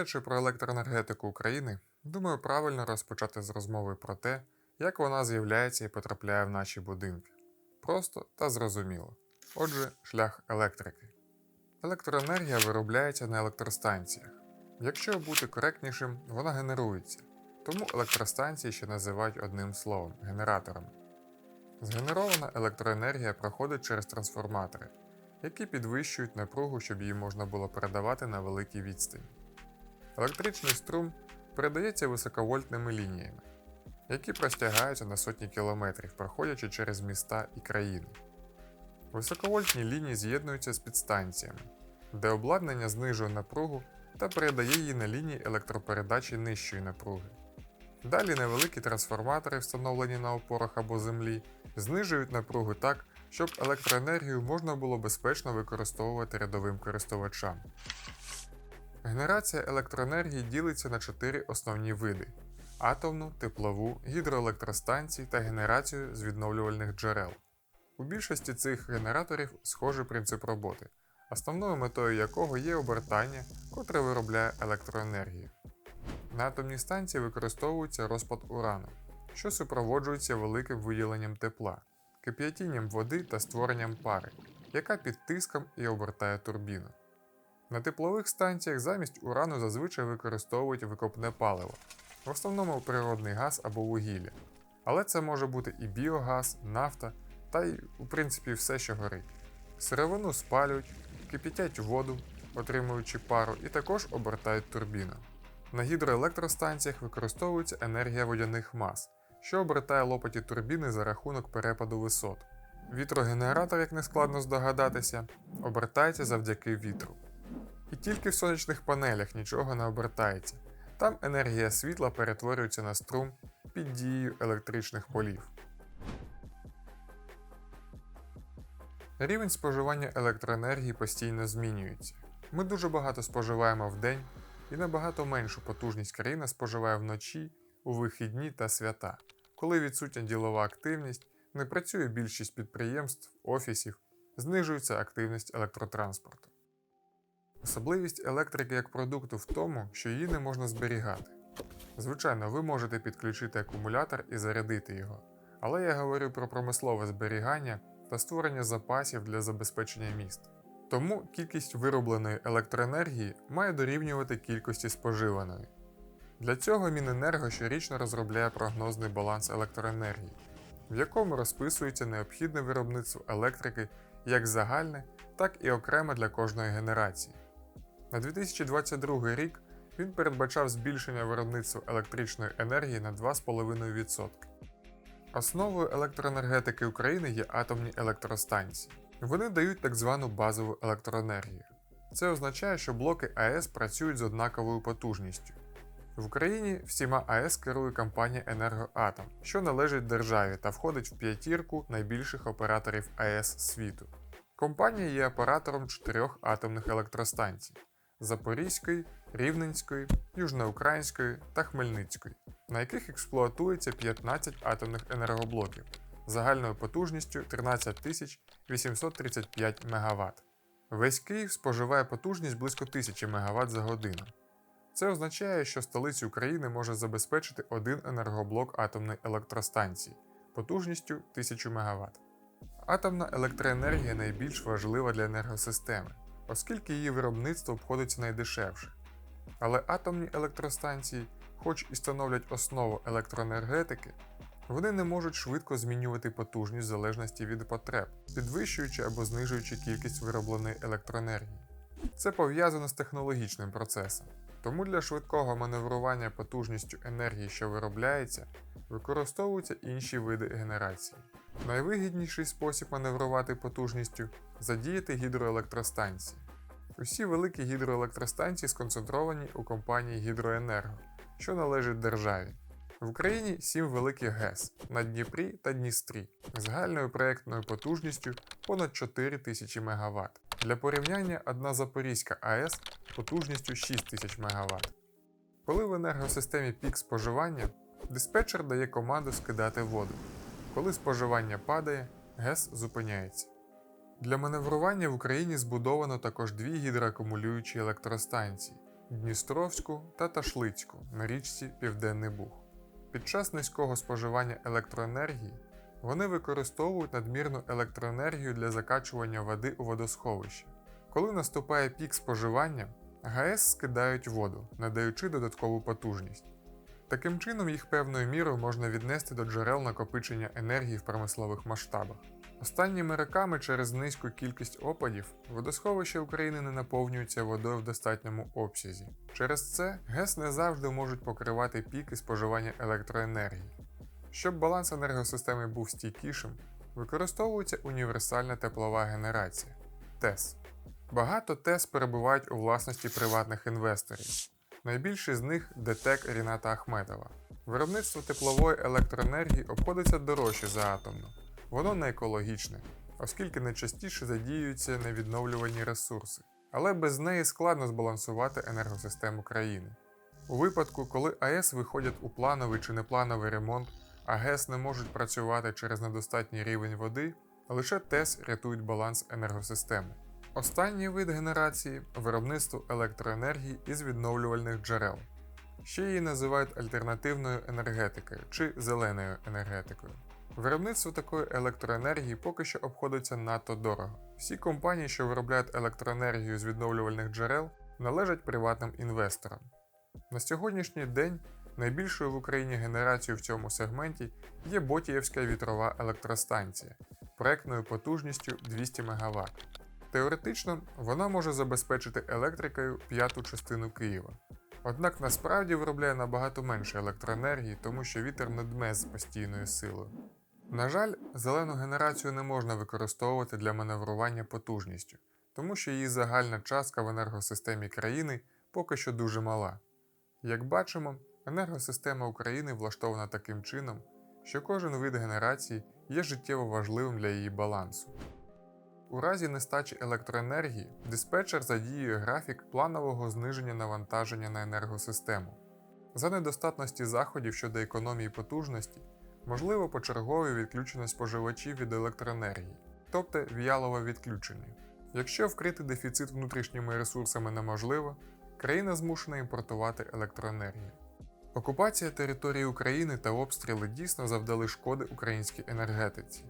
Говорячи про електроенергетику України, думаю, правильно розпочати з розмови про те, як вона з'являється і потрапляє в наші будинки. Просто та зрозуміло. Отже, шлях електрики. Електроенергія виробляється на електростанціях. Якщо бути коректнішим, вона генерується. Тому електростанції ще називають одним словом генераторами. Згенерована електроенергія проходить через трансформатори, які підвищують напругу, щоб її можна було передавати на великій відстані. Електричний струм передається високовольтними лініями, які простягаються на сотні кілометрів, проходячи через міста і країни. Високовольтні лінії з'єднуються з підстанціями, де обладнання знижує напругу та передає її на лінії електропередачі нижчої напруги. Далі невеликі трансформатори, встановлені на опорах або землі, знижують напругу так, щоб електроенергію можна було безпечно використовувати рядовим користувачам. Генерація електроенергії ділиться на чотири основні види: атомну, теплову, гідроелектростанції та генерацію з відновлювальних джерел. У більшості цих генераторів схожий принцип роботи, основною метою якого є обертання, котре виробляє електроенергію. На атомній станції використовується розпад урану, що супроводжується великим виділенням тепла, кип'ятінням води та створенням пари, яка під тиском і обертає турбіну. На теплових станціях замість урану зазвичай використовують викопне паливо, в основному природний газ або вугілля. Але це може бути і біогаз, нафта та й, у принципі, все, що горить. Сировину спалюють, кипятять воду, отримуючи пару, і також обертають турбіну. На гідроелектростанціях використовується енергія водяних мас, що обертає лопаті турбіни за рахунок перепаду висот. Вітрогенератор, як не складно здогадатися, обертається завдяки вітру. І тільки в сонячних панелях нічого не обертається. Там енергія світла перетворюється на струм під дією електричних полів. Рівень споживання електроенергії постійно змінюється. Ми дуже багато споживаємо в день і набагато меншу потужність країна споживає вночі, у вихідні та свята, коли відсутня ділова активність, не працює більшість підприємств, офісів, знижується активність електротранспорту. Особливість електрики як продукту в тому, що її не можна зберігати. Звичайно, ви можете підключити акумулятор і зарядити його, але я говорю про промислове зберігання та створення запасів для забезпечення міст. Тому кількість виробленої електроенергії має дорівнювати кількості споживаної. Для цього Міненерго щорічно розробляє прогнозний баланс електроенергії, в якому розписується необхідне виробництво електрики як загальне, так і окреме для кожної генерації. На 2022 рік він передбачав збільшення виробництва електричної енергії на 2,5%. Основою електроенергетики України є атомні електростанції. Вони дають так звану базову електроенергію. Це означає, що блоки АЕС працюють з однаковою потужністю. В Україні всіма АЕС керує компанія Енергоатом, що належить державі та входить в п'ятірку найбільших операторів АЕС світу. Компанія є оператором чотирьох атомних електростанцій: Запорізької, Рівненської, Южноукраїнської та Хмельницької, на яких експлуатується 15 атомних енергоблоків загальною потужністю 13 835 МВт. Весь Київ споживає потужність близько 1000 МВт за годину. Це означає, що столицю України може забезпечити один енергоблок атомної електростанції потужністю 1000 МВт. Атомна електроенергія найбільш важлива для енергосистеми, оскільки її виробництво обходиться найдешевше. Але атомні електростанції, хоч і становлять основу електроенергетики, вони не можуть швидко змінювати потужність в залежності від потреб, підвищуючи або знижуючи кількість виробленої електроенергії. Це пов'язано з технологічним процесом. Тому для швидкого маневрування потужністю енергії, що виробляється, використовуються інші види генерації. Найвигідніший спосіб маневрувати потужністю задіяти гідроелектростанції. Усі великі гідроелектростанції сконцентровані у компанії Гідроенерго, що належить державі. В Україні сім великих ГЕС на Дніпрі та Дністрі загальною проєктною потужністю понад 4 тисячі МВт. Для порівняння одна Запорізька АЕС потужністю 6 тисяч МВт. Коли в енергосистемі пік споживання, диспетчер дає команду скидати воду. Коли споживання падає, ГЕС зупиняється. Для маневрування в Україні збудовано також дві гідроакумулюючі електростанції Дністровську та Ташлицьку на річці Південний Буг. Під час низького споживання електроенергії вони використовують надмірну електроенергію для закачування води у водосховище. Коли наступає пік споживання, ГАЕС скидають воду, надаючи додаткову потужність. Таким чином, їх певною мірою можна віднести до джерел накопичення енергії в промислових масштабах. Останніми роками через низьку кількість опадів водосховища України не наповнюються водою в достатньому обсязі. Через це ГЕС не завжди можуть покривати піки споживання електроенергії. Щоб баланс енергосистеми був стійкішим, використовується універсальна теплова генерація ТЕС. Багато ТЕС перебувають у власності приватних інвесторів. Найбільший з них ДТЕК Ріната Ахметова. Виробництво теплової електроенергії обходиться дорожче за атомну. Воно не екологічне, оскільки найчастіше задіюються невідновлювані ресурси. Але без неї складно збалансувати енергосистему країни. У випадку, коли АЕС виходять у плановий чи неплановий ремонт, а ГЕС не можуть працювати через недостатній рівень води, лише ТЕС рятують баланс енергосистеми. Останній вид генерації виробництво електроенергії із відновлювальних джерел. Ще її називають альтернативною енергетикою чи зеленою енергетикою. Виробництво такої електроенергії поки що обходиться надто дорого. Всі компанії, що виробляють електроенергію з відновлювальних джерел, належать приватним інвесторам. На сьогоднішній день найбільшою в Україні генерацією в цьому сегменті є Ботіївська вітрова електростанція проектною потужністю 200 МВт. Теоретично вона може забезпечити електрикою п'яту частину Києва. Однак насправді виробляє набагато менше електроенергії, тому що вітер не дме з постійною силою. На жаль, зелену генерацію не можна використовувати для маневрування потужністю, тому що її загальна частка в енергосистемі країни поки що дуже мала. Як бачимо, енергосистема України влаштована таким чином, що кожен вид генерації є життєво важливим для її балансу. У разі нестачі електроенергії диспетчер задіює графік планового зниження навантаження на енергосистему. За недостатності заходів щодо економії потужності можливо почергове відключення споживачів від електроенергії, тобто віялове відключення. Якщо вкрити дефіцит внутрішніми ресурсами неможливо, країна змушена імпортувати електроенергію. Окупація території України та обстріли дійсно завдали шкоди українській енергетиці.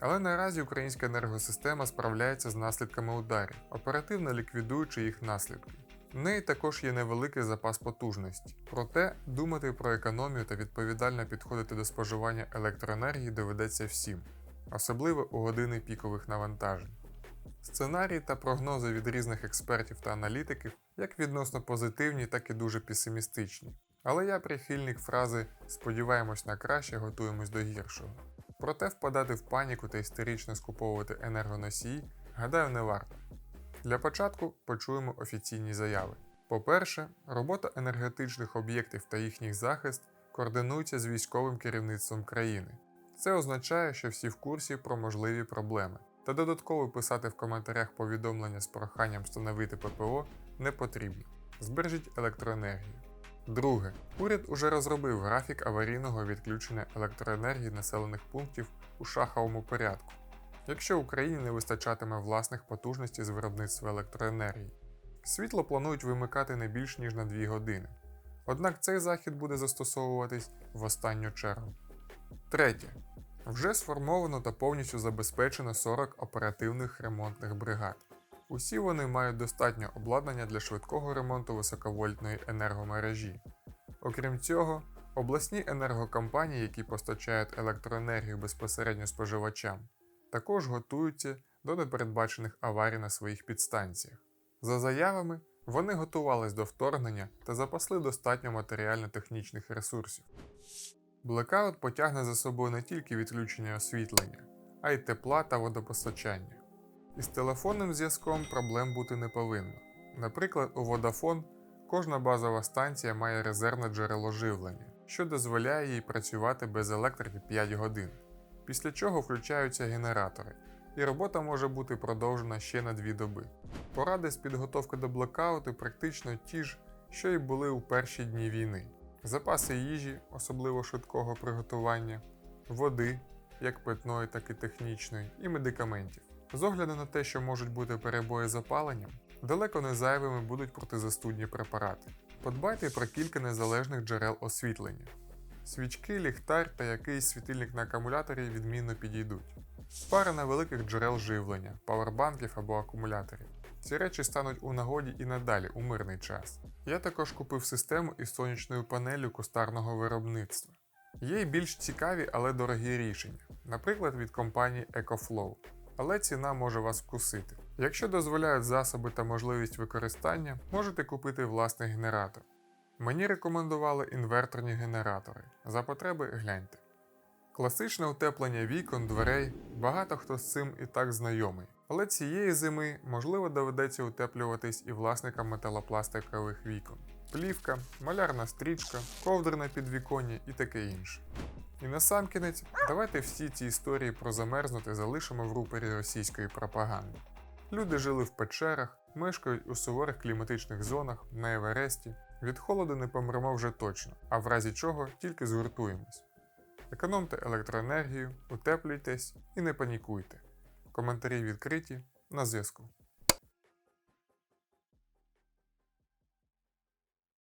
Але наразі українська енергосистема справляється з наслідками ударів, оперативно ліквідуючи їх наслідки. В неї також є невеликий запас потужності, проте думати про економію та відповідально підходити до споживання електроенергії доведеться всім, особливо у години пікових навантажень. Сценарії та прогнози від різних експертів та аналітиків як відносно позитивні, так і дуже песимістичні. Але я прихильник фрази сподіваємось на краще, готуємось до гіршого. Проте впадати в паніку та істерично скуповувати енергоносії, гадаю, не варто. Для початку почуємо офіційні заяви. По-перше, робота енергетичних об'єктів та їхній захист координується з військовим керівництвом країни. Це означає, що всі в курсі про можливі проблеми, та додатково писати в коментарях повідомлення з проханням встановити ППО не потрібно. Збережіть електроенергію. Друге, уряд уже розробив графік аварійного відключення електроенергії населених пунктів у шаховому порядку, якщо Україні не вистачатиме власних потужностей з виробництва електроенергії. Світло планують вимикати не більш ніж на 2 години. Однак цей захід буде застосовуватись в останню чергу. Третє. Вже сформовано та повністю забезпечено 40 оперативних ремонтних бригад. Усі вони мають достатньо обладнання для швидкого ремонту високовольтної енергомережі. Окрім цього, обласні енергокомпанії, які постачають електроенергію безпосередньо споживачам, також готуються до непередбачених аварій на своїх підстанціях. За заявами, вони готувались до вторгнення та запасли достатньо матеріально-технічних ресурсів. Блекаут потягне за собою не тільки відключення освітлення, а й тепла та водопостачання. Із телефонним зв'язком проблем бути не повинно. Наприклад, у Vodafone кожна базова станція має резервне джерело живлення, що дозволяє їй працювати без електрики 5 годин, після чого включаються генератори, і робота може бути продовжена ще на 2 доби. Поради з підготовки до блекауту практично ті ж, що й були у перші дні війни: запаси їжі, особливо швидкого приготування, води, як питної, так і технічної, і медикаментів. З огляду на те, що можуть бути перебої з опаленням, Далеко не зайвими будуть протизастудні препарати. Подбайте про кілька незалежних джерел освітлення. Свічки, ліхтар та якийсь світильник на акумуляторі відмінно підійдуть. Пара невеликих джерел живлення, павербанків або акумуляторів. Ці речі стануть у нагоді і надалі у мирний час. Я також купив систему із сонячною панелью кустарного виробництва. Є й більш цікаві, але дорогі рішення, наприклад, від компанії EcoFlow. Але ціна може вас вкусити. Якщо дозволяють засоби та можливість використання, можете купити власний генератор. Мені рекомендували інверторні генератори. За потреби гляньте. Класичне утеплення вікон, дверей, багато хто з цим і так знайомий. Але цієї зими, можливо, доведеться утеплюватись і власникам металопластикових вікон. Плівка, малярна стрічка, ковдри на підвіконні і таке інше. І насамкінець, давайте всі ці історії про замерзнути залишимо в рупорі російської пропаганди. Люди жили в печерах, мешкають у суворих кліматичних зонах, на Евересті. Від холоду не помремо вже точно, а в разі чого тільки згуртуємось. Економте електроенергію, утеплюйтесь і не панікуйте. Коментарі відкриті на зв'язку.